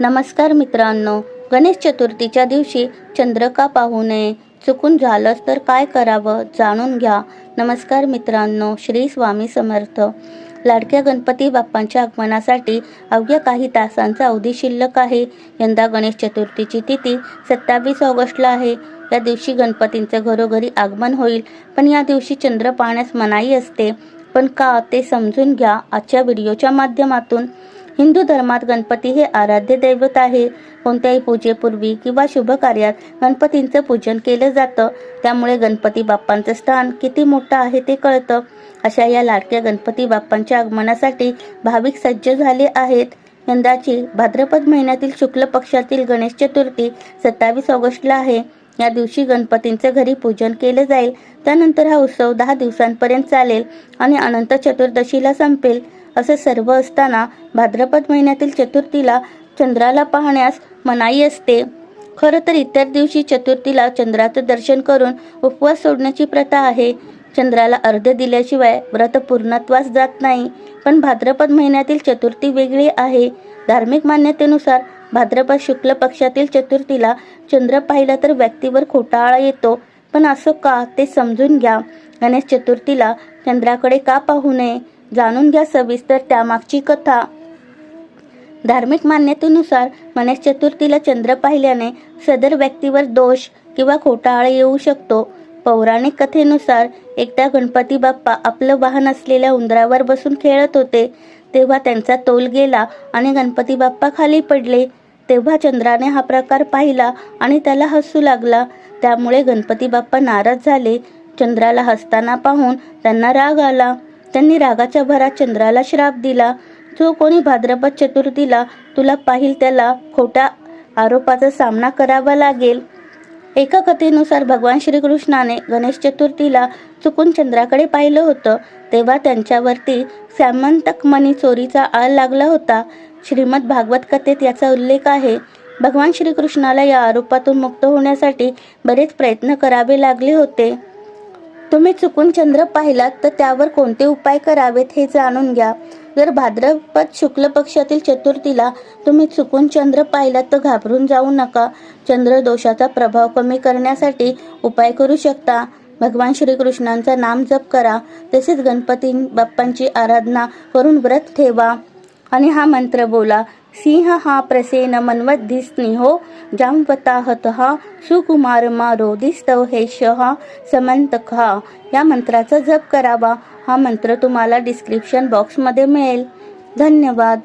नमस्कार मित्रांनो गणेश चतुर्थीच्या दिवशी चंद्र का पाहू नये. चुकून झालंच तर काय करावं जाणून घ्या. नमस्कार मित्रांनो श्री स्वामी समर्थ. लाडक्या गणपती बाप्पांच्या आगमनासाठी अवघ्या काही तासांचा अवधी शिल्लक आहे. यंदा गणेश चतुर्थीची तिथी सत्तावीस ऑगस्टला आहे. या दिवशी गणपतींचं घरोघरी आगमन होईल पण या दिवशी चंद्र पाहण्यास मनाई असते. पण का ते समजून घ्या आजच्या व्हिडिओच्या माध्यमातून. हिंदू धर्मात गणपती हे आराध्य दैवत आहे. कोणत्याही पूजेपूर्वी किंवा शुभ कार्यात गणपतींचं पूजन केलं जातं. त्यामुळे गणपती बाप्पांचं स्थान किती मोठं आहे ते कळतं. अशा या लाडक्या गणपती बाप्पांच्या आगमनासाठी भाविक सज्ज झाले आहेत. यंदाची भाद्रपद महिन्यातील शुक्ल पक्षातील गणेश चतुर्थी सत्तावीस ऑगस्टला आहे. या दिवशी गणपतींचं घरी पूजन केलं जाईल. त्यानंतर हा उत्सव दहा दिवसांपर्यंत चालेल आणि अनंत चतुर्दशीला संपेल. असं सर्व असताना भाद्रपद महिन्यातील चतुर्थीला चंद्राला पाहण्यास मनाई असते. खरं तर इतर दिवशी चतुर्थीला चंद्राचं दर्शन करून उपवास सोडण्याची प्रथा आहे. चंद्राला अर्ध दिल्याशिवाय व्रत पूर्णत्वास जात नाही. पण भाद्रपद महिन्यातील चतुर्थी वेगळी आहे. धार्मिक मान्यतेनुसार भाद्रपद शुक्ल पक्षातील चतुर्थीला चंद्र पाहिला तर व्यक्तीवर खोटा आळा येतो. पण असं का ते समजून घ्या. गणेश चतुर्थीला चंद्राकडे का पाहू नये? जाणून घ्या सविस्तर त्यामागची कथा. धार्मिक मान्यतेनुसार गणेश चतुर्थीला चंद्र पाहिल्याने सदर व्यक्तीवर दोष किंवा खोटाळा येऊ शकतो. पौराणिक कथेनुसार एकदा गणपती बाप्पा आपलं वाहन असलेल्या उंदरावर बसून खेळत होते. तेव्हा त्यांचा तोल गेला आणि गणपती बाप्पा खाली पडले. तेव्हा चंद्राने हा प्रकार पाहिला आणि त्याला हसू लागला. त्यामुळे गणपती बाप्पा नाराज झाले. चंद्राला हसताना पाहून त्यांना राग आला. त्यांनी रागाच्या भरात चंद्राला श्राप दिला. जो कोणी भाद्रपद चतुर्थीला तुला पाहिल त्याला खोट्या आरोपाचा सामना करावा लागेल. एका कथेनुसार भगवान श्रीकृष्णाने गणेश चतुर्थीला चुकून चंद्राकडे पाहिलं होतं. तेव्हा त्यांच्यावरती सॅमंतक मनी चोरीचा आळ लागला होता. श्रीमद भागवत कथेत याचा उल्लेख आहे. भगवान श्रीकृष्णाला या आरोपातून मुक्त होण्यासाठी बरेच प्रयत्न करावे लागले होते. तुम्ही चुकून चंद्र पाहिलात तर त्यावर कोणते उपाय करावेत हे जाणून घ्या. जर भाद्रपद शुक्ल पक्षातील चतुर्थीला तुम्ही चुकून चंद्र पाहिलात तर घाबरून जाऊ नका. चंद्र दोषाचा प्रभाव कमी करण्यासाठी उपाय करू शकता. भगवान श्रीकृष्णांचा नाम जप करा. तसेच गणपती बाप्पांची आराधना करून व्रत ठेवा. आणि हा मंत्र बोला सिंह हा प्रसेन मन्वद्धी स्नेहो जामवताहत हा सुकुमार मारो दिस्तव हे शहा समंतक या मंत्राचा जप करावा हा मंत्र तुम्हाला डिस्क्रिप्शन बॉक्समध्ये मिळेल. धन्यवाद.